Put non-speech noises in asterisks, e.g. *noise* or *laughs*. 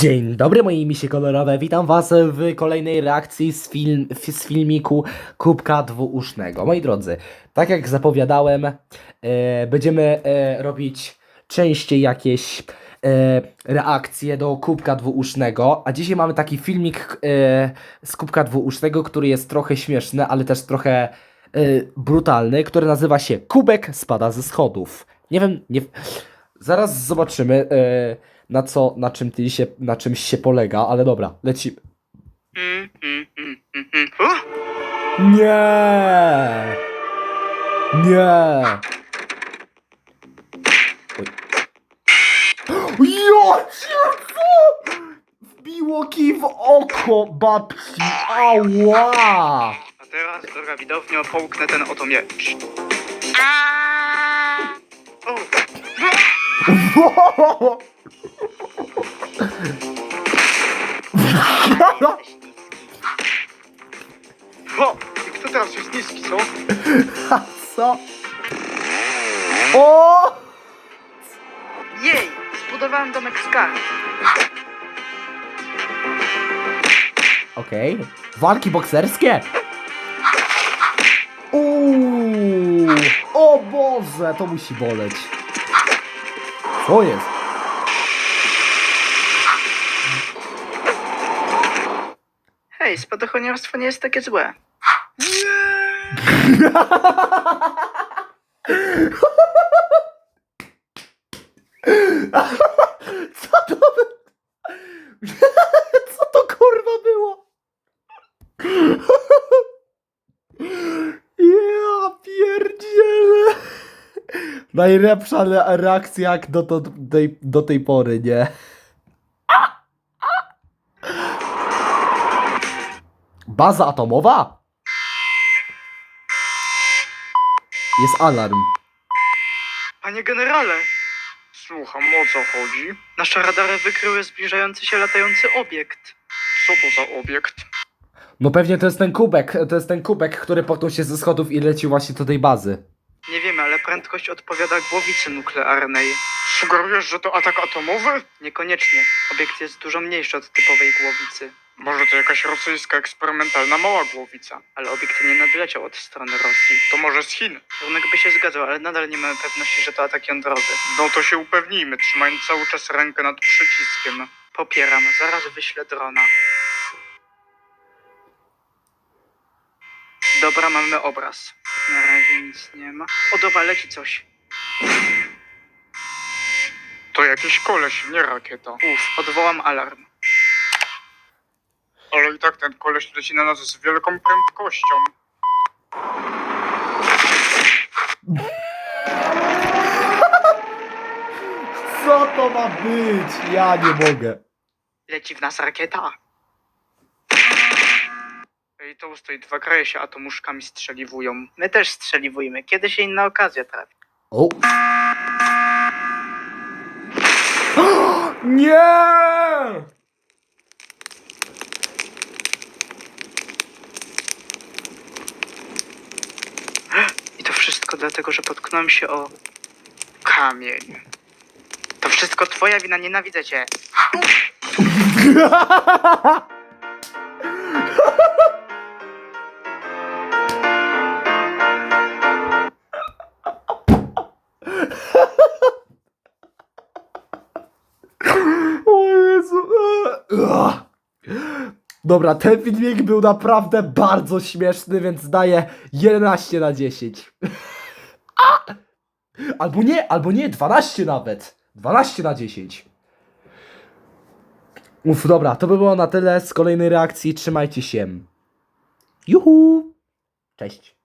Dzień dobry moi misie kolorowe, witam was w kolejnej reakcji z, film, z filmiku Kubka Dwuusznego. Moi drodzy, tak jak zapowiadałem, e, będziemy e, robić częściej jakieś e, reakcje do Kubka Dwuusznego, a dzisiaj mamy taki filmik e, z Kubka Dwuusznego, który jest trochę śmieszny, ale też trochę e, brutalny, który nazywa się Kubek spada ze schodów. Nie wiem, nie... Zaraz zobaczymy, e, na co, na czym ty się, na czymś się polega, ale dobra, lecimy. Mm, mm, mm, mm, mm. Uh, Nie! Nie! Oj. Jocie, co? Wbiło kij w oko babci, ała! a teraz, droga widownio, połknę ten oto miecz. O, *laughs* o, i kto teraz jest niski, co? *laughs* co? O! Jej, zbudowałem domek z kart. Okej. Walki bokserskie? Uuu! O Boże, to musi boleć. Co jest? Hej, spadochroniarstwo nie jest takie złe. *laughs* Co to. *laughs* Co to kurwa było? *laughs* Ja pierdzielę. Najlepsza re- reakcja jak do, do, do tej pory, nie? Baza atomowa? Jest alarm. Panie generale! Słucham, o co chodzi? Nasze radary wykryły zbliżający się latający obiekt. Co to za obiekt? No pewnie to jest ten kubek, to jest ten kubek, który potknął się ze schodów i leci właśnie do tej bazy. Prędkość odpowiada głowicy nuklearnej. Sugerujesz, że to atak atomowy? Niekoniecznie. Obiekt jest dużo mniejszy od typowej głowicy. Może to jakaś rosyjska eksperymentalna mała głowica. Ale obiekt nie nadleciał od strony Rosji. To może z Chin? Kierunek by się zgadzał, ale nadal nie mamy pewności, że to atak jądrowy. No to się upewnijmy, trzymając cały czas rękę nad przyciskiem. Popieram, zaraz wyślę drona. Dobra, mamy obraz. Na razie nic nie ma. O, dobra, leci coś. To jakiś koleś, nie rakieta. Uf, odwołam alarm. Ale i tak ten koleś leci na nas z wielką prędkością. Co to ma być? Ja nie mogę. Leci w nas rakieta. I to ustoi dwa kraje się atomuszkami strzeliwują. My też strzeliwujemy. Kiedy się inna okazja trafi? O. Nie! I to wszystko dlatego, że potknąłem się o kamień. To wszystko twoja wina, nienawidzę cię. *laughs* Dobra, ten filmik był naprawdę bardzo śmieszny, więc daję 11 na 10. A! Albo nie, albo nie, 12 nawet. 12 na 10. Uf, dobra, to by było na tyle z kolejnej reakcji. Trzymajcie się. Juhu! Cześć.